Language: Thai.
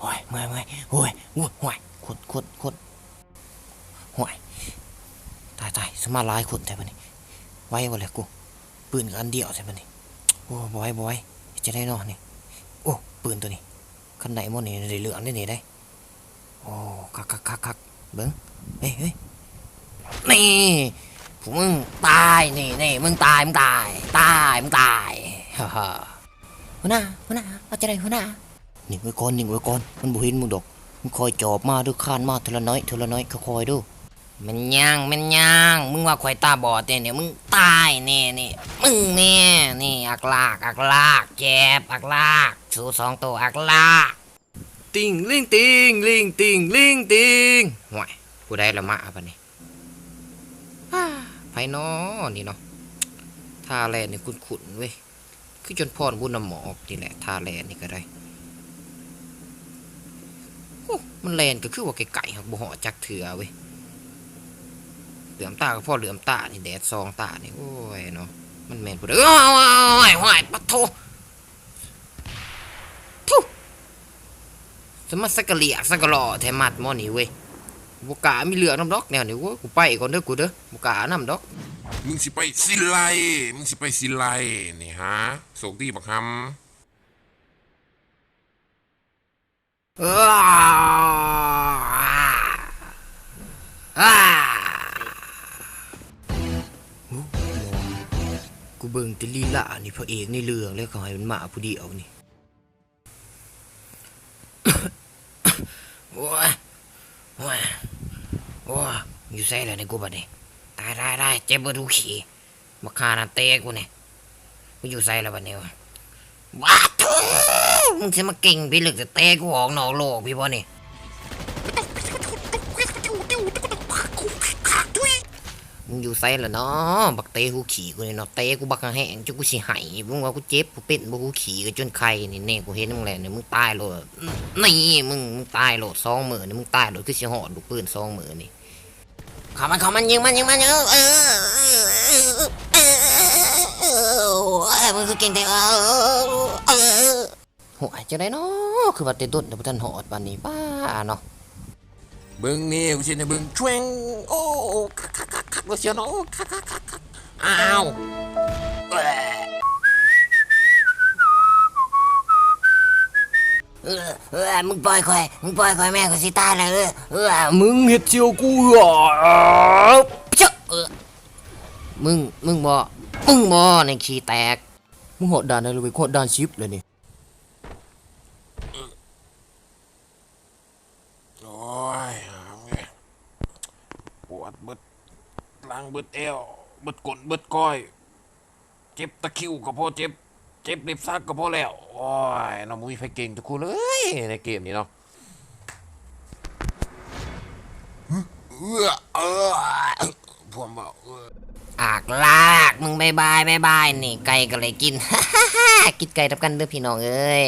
โอ้ยเมื่อยเมื่อยโอ้ยโอ้ยโอ้ยขุดขุดขุดโอ้ยตายตายสมาหลายขุดแต่บัดนี้ไว้บ่เลยกูปืนกับอันเดียวแต่บัดนี้โอ้บ่ไหว้บ่ไหว้จะได้นอนนี่โอ้ปืนตัวนี้คันไหนมดนี่ได้เหลืองได้นี่ได้โอ้คักคักคักคักเบิ้งเฮ้ยเฮ้ยนี่พวกมึงตายนี่นี่มึงตายมึงตายตายมึงตายฮ่าฮ่าหัวหน้าหัวหน้าเอาจะได้หัวหน้า นิ่งไว้ก่อนนิ่งไว้ก่อนมันบ่เห็นมึงดอกมึงคอยจอบมาดูคานมาทีละน้อยทีละน้อยก็คอยดูมันย่างมันย่างมึงว่าข่อยตาบอดแต่เนี่ยมึงตายแน่นี่มึงแน่นี่อักลากอักลากเจ็บอักลากชูสองตัวอักลากติงลิงติงลิงติงลิงติงห่วยผู้ใดละมาปะนี่อ้าไผน้อนี่เนาะท่าแลนี่คุ้นๆเว้ยคือจนพรบุญน้ำหมอกนี่แหละท่าแลนี่ก็ได้โอ้ มันแลนก็คือว่าไก่ๆครับบ่หอจักเถื่อเว้ยเหลือมตาก็พ่อเหลือมตานี่แดดซองตานี่โอ้ยเนาะมันแมนพุ่นเด้อโอ้ยโอ้ยโอ้ยปะโททุสมัสกะเลียกสักะหล่อแถมัดมอนี่เว้ยบ่กามีเหลือน้ำดอกแนวนี่ว้ยกูไปก่อนเด้อกูเด้อบ่กาน้ำดอกมึงสิไปสิไลมึงสิไปสิไลนี่ฮะโศกดีบักคเอ้ออ้าโอ้ กูเบิ่งแติลีลานี่พระเอกในเรื่องแล้วก็ให้มันมาผู้เดียวนี่โอ้ยโอ้ยโอ้ยอยู่ใส่แล้วนี่กูบัดนี้ตายได้ได้เจ็บเบ่ทุกขี่มาคานาเตะกูเนี่ยกูอยู่ใส่แล้วบัดนี้วะว้าทู มึงจะมาเก่งพี่หลึกจะเตะกูออกนอกโลกพี่บ่นี่มึงอยู่ใส่แล้วเนาะบักเตะกูขี่กูเนี่ยเนาะเตะกูบักแห้งจนกูสิหายมึงว่ากูเจ็บกูเป็นบ่กูขี่ก็จนไข้นี่แน่กูเห็นมึงแล้วเนี่ยมึงตายโหลดนี่มึงมึงตายโหลดสองมือนี่มึงตายโหลดคือสิหอดลูกปืนสองมือนี่ขามันขามันยิงมันยิงมันเออเออเออเออเออมึงคือเก่งแต่เออเออ โหยจะได้เนาะคือว่าเตะต้นแต่บ่ทันหอดปานนี้ป้าเนาะำเบิ่งนี่กูสิให้เบิ่งช่วงโอ้คักคักคักคักว่าเสียวเนาะโอ้คักคักคักคักอ้าวเอ้ยเออเออมึงปล่อยคอยมึงปล่อยคอยแม่ก็สิตายแล้วเออเออมึงเฮ็ดเจียวกูเหรอเจ้าเออมึงมึงบ่มึงบ่ในขี้แตกมึงหดด่านอะไรไปโคตรด่านชิปเลยนี่ โอ้ยปวดเบิดหลังเบิดเอวเบิดก้นเบิดก้อย เจ็บตะคริวก็พอเจ็บ เจ็บเล็บซักก็พอแล้ว โอ้ยน้องมุ้ยไฟเก่งทุกคนเลยในเกมนี้เนาะเออเออผมบอกเอออากลากมึงบายบายบายบายนี่ไก่ก็เลยกิน กินไก่ทับกันเด้อพี่น้องเอ้ย